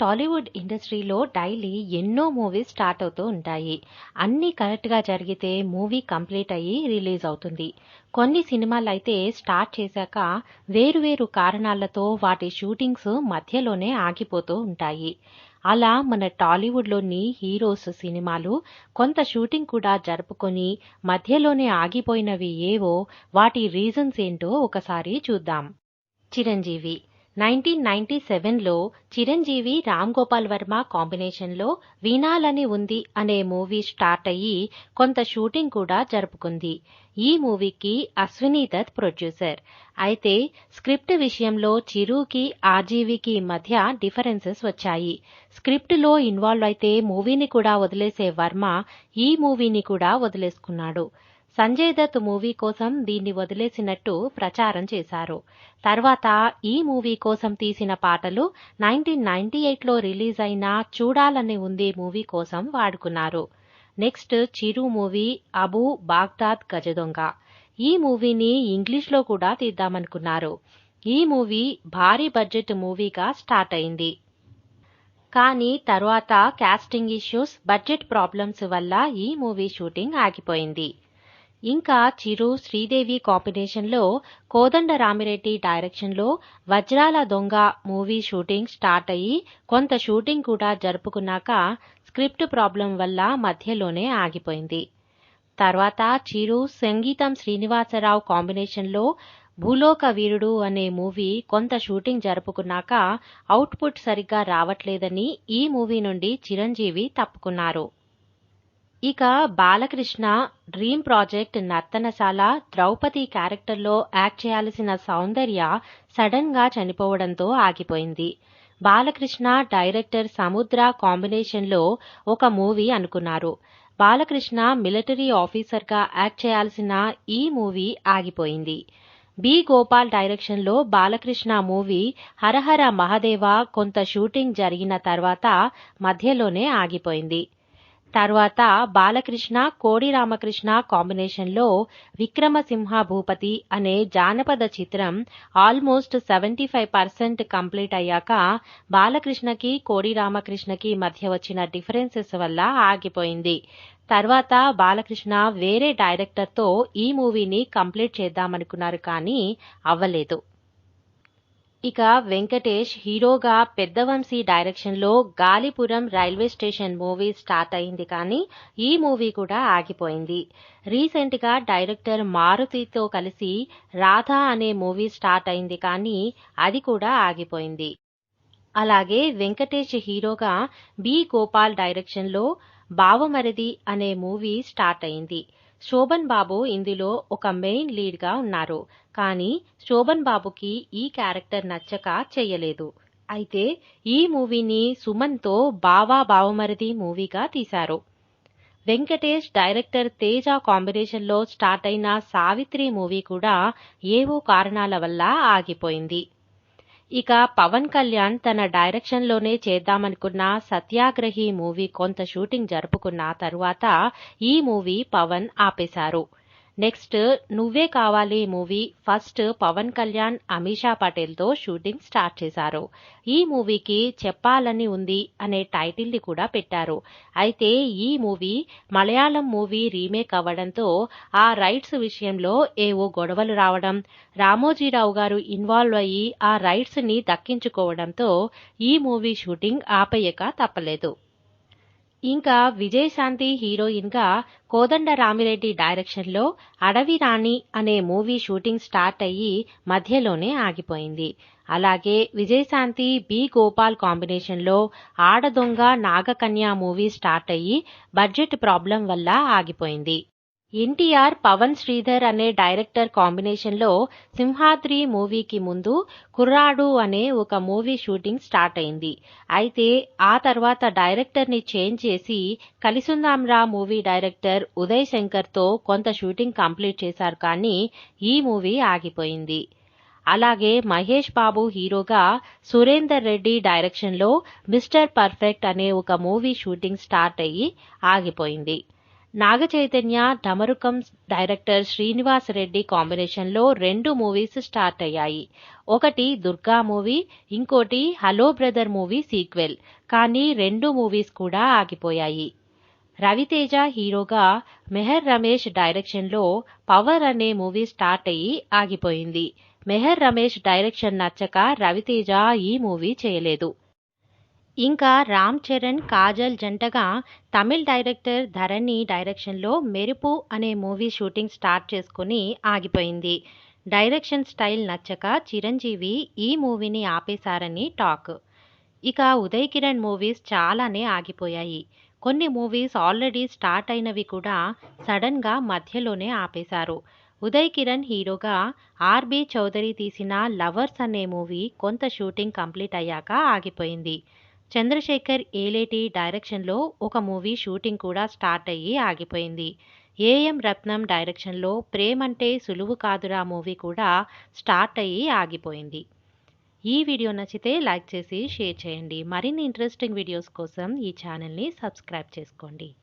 టాలీవుడ్ ఇండస్ట్రీలో డైలీ ఎన్నో movies start అవుతూ ఉంటాయి. అన్నీ కరెక్ట్గా జరిగితే మూవీ కంప్లీట్ అయ్యి రిలీజ్ అవుతుంది. కొన్ని సినిమాలు అయితే స్టార్ట్ చేశాక వేరువేరు కారణాలతో వాటి షూటింగ్స్ మధ్యలోనే ఆగిపోతూ ఉంటాయి. అలా మన టాలీవుడ్లోని హీరోస్ సినిమాలు కొంత షూటింగ్ కూడా జరుపుకొని మధ్యలోనే ఆగిపోయినవి ఏవో వాటి రీజన్స్ ఏంటో ఒకసారి చూద్దాం. చిరంజీవి నైన్టీన్ నైన్టీ సెవెన్లో చిరంజీవి రామ్ గోపాల్ వర్మ కాంబినేషన్లో వీణాలని ఉంది అనే మూవీ స్టార్ట్ అయ్యి కొంత షూటింగ్ కూడా జరుపుకుంది. ఈ మూవీకి అశ్విని దత్ ప్రొడ్యూసర్. అయితే స్క్రిప్ట్ విషయంలో చిరుకి ఆర్జీవికి మధ్య డిఫరెన్సెస్ వచ్చాయి. స్క్రిప్ట్లో ఇన్వాల్వ్ అయితే మూవీని కూడా వదిలేసే వర్మ ఈ మూవీని కూడా వదిలేసుకున్నాడు. సంజయ్ దత్ మూవీ కోసం దీన్ని వదిలేసినట్టు ప్రచారం చేశారు. తర్వాత ఈ మూవీ కోసం తీసిన పాటలు నైన్టీన్ నైన్టీ ఎయిట్లో రిలీజ్ అయిన చూడాలని ఉంది మూవీ కోసం వాడుకున్నారు. Next Chiru movie Abu Baghdad Gajadonga. ఈ మూవీని ఇంగ్లీష్లో కూడా తీద్దామనుకున్నారు. ఈ మూవీ భారీ బడ్జెట్ మూవీగా స్టార్ట్ అయింది. కానీ తర్వాత కాస్టింగ్ ఇష్యూస్ బడ్జెట్ ప్రాబ్లమ్స్ వల్ల ఈ మూవీ షూటింగ్ ఆగిపోయింది. ఇంకా చిరు శ్రీదేవి కాంబినేషన్లో కోదండ రామిరెడ్డి డైరెక్షన్లో వజ్రాల దొంగ మూవీ షూటింగ్ స్టార్ట్ అయ్యి కొంత షూటింగ్ కూడా జరుపుకున్నాక స్క్రిప్ట్ ప్రాబ్లం వల్ల మధ్యలోనే ఆగిపోయింది. తర్వాత చిరు సంగీతం శ్రీనివాసరావు కాంబినేషన్లో భూలోక వీరుడు అనే మూవీ కొంత షూటింగ్ జరుపుకున్నాక అవుట్పుట్ సరిగ్గా రావట్లేదని ఈ మూవీ నుండి చిరంజీవి తప్పుకున్నారు. ఇక బాలకృష్ణ డ్రీమ్ ప్రాజెక్ట్ నర్తనశాల ద్రౌపది క్యారెక్టర్లో యాక్ట్ చేయాల్సిన సౌందర్య సడన్గా చనిపోవడంతో ఆగిపోయింది. బాలకృష్ణ డైరెక్టర్ సముద్ర కాంబినేషన్లో ఒక మూవీ అనుకున్నారు. బాలకృష్ణ మిలిటరీ ఆఫీసర్గా యాక్ట్ చేయాల్సిన ఈ మూవీ ఆగిపోయింది. బి గోపాల్ డైరెక్షన్లో బాలకృష్ణ మూవీ హరహర మహదేవ కొంత షూటింగ్ జరిగిన తర్వాత మధ్యలోనే ఆగిపోయింది. తర్వాత బాలకృష్ణ కోడి రామకృష్ణ కాంబినేషన్లో విక్రమసింహ భూపతి అనే జానపద చిత్రం almost seventy five percent complete అయ్యాక బాలకృష్ణకి కోడి రామకృష్ణకి మధ్య వచ్చిన డిఫరెన్సెస్ వల్ల ఆగిపోయింది. తర్వాత బాలకృష్ణ వేరే డైరెక్టర్తో ఈ మూవీని కంప్లీట్ చేద్దామనుకున్నారు కానీ అవ్వలేదు. ఇక వెంకటేష్ హీరోగా పెద్దవంశీ డైరెక్షన్లో Galipuram railway station movie start అయింది కానీ ఈ మూవీ కూడా ఆగిపోయింది. రీసెంట్గా డైరెక్టర్ మారుతితో కలిసి రాధా అనే మూవీ స్టార్ట్ అయింది కానీ అది కూడా ఆగిపోయింది. అలాగే వెంకటేష్ హీరోగా బి గోపాల్ డైరెక్షన్లో బావమరిది అనే మూవీ స్టార్ట్ అయింది. శోభన్ బాబు ఇందులో ఒక మెయిన్ లీడ్గా ఉన్నారు. కానీ శోభన్ బాబుకి ఈ క్యారెక్టర్ నచ్చక చెయ్యలేదు అయితే ఈ మూవీని సుమన్తో బావా బావమరిది మూవీగా తీశారు. వెంకటేష్ డైరెక్టర్ తేజ కాంబినేషన్లో స్టార్ట్ అయిన సావిత్రి మూవీ కూడా ఏవో కారణాల వల్ల ఆగిపోయింది. ఇక పవన్ కళ్యాణ్ తన డైరెక్షన్లోనే చేద్దామనుకున్న సత్యాగ్రహి మూవీ కొంత షూటింగ్ జరుపుకున్న తరువాత ఈ మూవీ పవన్ ఆపేశారు. Next Nuvve Kavali movie. First Pawan Kalyan Ameesha పటేల్తో shooting start చేశారు. ఈ మూవీకి చెప్పాలని ఉంది అనే టైటిల్ని కూడా పెట్టారు. అయితే ఈ మూవీ మలయాళం మూవీ రీమేక్ అవ్వడంతో ఆ రైట్స్ విషయంలో ఏవో గొడవలు రావడం రామోజీరావు గారు ఇన్వాల్వ్ అయ్యి ఆ రైట్స్ని దక్కించుకోవడంతో ఈ మూవీ షూటింగ్ ఆపేయక తప్పలేదు. ఇంకా విజయశాంతి హీరోయిన్గా కోదండ రామిరెడ్డి డైరెక్షన్లో అడవి రాణి అనే మూవీ షూటింగ్ స్టార్ట్ అయ్యి మధ్యలోనే ఆగిపోయింది. అలాగే విజయశాంతి బి గోపాల్ కాంబినేషన్లో ఆడదొంగ నాగకన్య మూవీ స్టార్ట్ అయ్యి బడ్జెట్ ప్రాబ్లం వల్ల ఆగిపోయింది. ఎన్టీఆర్ పవన్ శ్రీధర్ అనే డైరెక్టర్ కాంబినేషన్లో సింహాద్రి మూవీకి ముందు కుర్రాడు అనే ఒక మూవీ షూటింగ్ స్టార్ట్ అయింది. అయితే ఆ తర్వాత డైరెక్టర్ని చేంజ్ చేసి కలిసుందాంరా మూవీ డైరెక్టర్ ఉదయ్ శంకర్తో కొంత షూటింగ్ కంప్లీట్ చేశారు కానీ ఈ మూవీ ఆగిపోయింది. అలాగే మహేష్ బాబు హీరోగా సురేందర్ రెడ్డి డైరెక్షన్లో మిస్టర్ పర్ఫెక్ట్ అనే ఒక మూవీ షూటింగ్ స్టార్ట్ అయ్యి ఆగిపోయింది. నాగ చైతన్య డమరుకం డైరెక్టర్ శ్రీనివాస్ రెడ్డి కాంబినేషన్లో రెండు మూవీస్ స్టార్ట్ అయ్యాయి. ఒకటి దుర్గా మూవీ ఇంకోటి హలో బ్రదర్ మూవీ సీక్వెల్. కానీ రెండు మూవీస్ కూడా ఆగిపోయాయి. రవితేజ హీరోగా మెహర్ రమేష్ డైరెక్షన్లో పవర్ అనే మూవీ స్టార్ట్ అయ్యి ఆగిపోయింది. మెహర్ రమేష్ డైరెక్షన్ నచ్చక రవితేజ ఈ మూవీ చేయలేదు. ఇంకా రామ్ చరణ్ కాజల్ జంటగా తమిళ్ డైరెక్టర్ ధరణి డైరెక్షన్లో మెరుపు అనే మూవీ షూటింగ్ స్టార్ట్ చేసుకుని ఆగిపోయింది. డైరెక్షన్ స్టైల్ నచ్చక చిరంజీవి ఈ మూవీని ఆపేశారని టాక్. ఇక ఉదయ్ కిరణ్ మూవీస్ చాలానే ఆగిపోయాయి. కొన్ని మూవీస్ ఆల్రెడీ స్టార్ట్ అయినవి కూడా సడన్గా మధ్యలోనే ఆపేశారు. ఉదయ్ కిరణ్ హీరోగా ఆర్బి చౌదరి తీసిన లవర్స్ అనే మూవీ కొంత షూటింగ్ కంప్లీట్ అయ్యాక ఆగిపోయింది. చంద్రశేఖర్ ఏలేటి డైరెక్షన్లో ఒక మూవీ షూటింగ్ కూడా స్టార్ట్ అయ్యి ఆగిపోయింది. ఏఎం రత్నం డైరెక్షన్లో ప్రేమంటే సులువు కాదురా మూవీ కూడా స్టార్ట్ అయ్యి ఆగిపోయింది. ఈ వీడియో నచ్చితే లైక్ చేసి షేర్ చేయండి. మరిన్ని ఇంట్రెస్టింగ్ వీడియోస్ కోసం ఈ ఛానల్ని సబ్స్క్రైబ్ చేసుకోండి.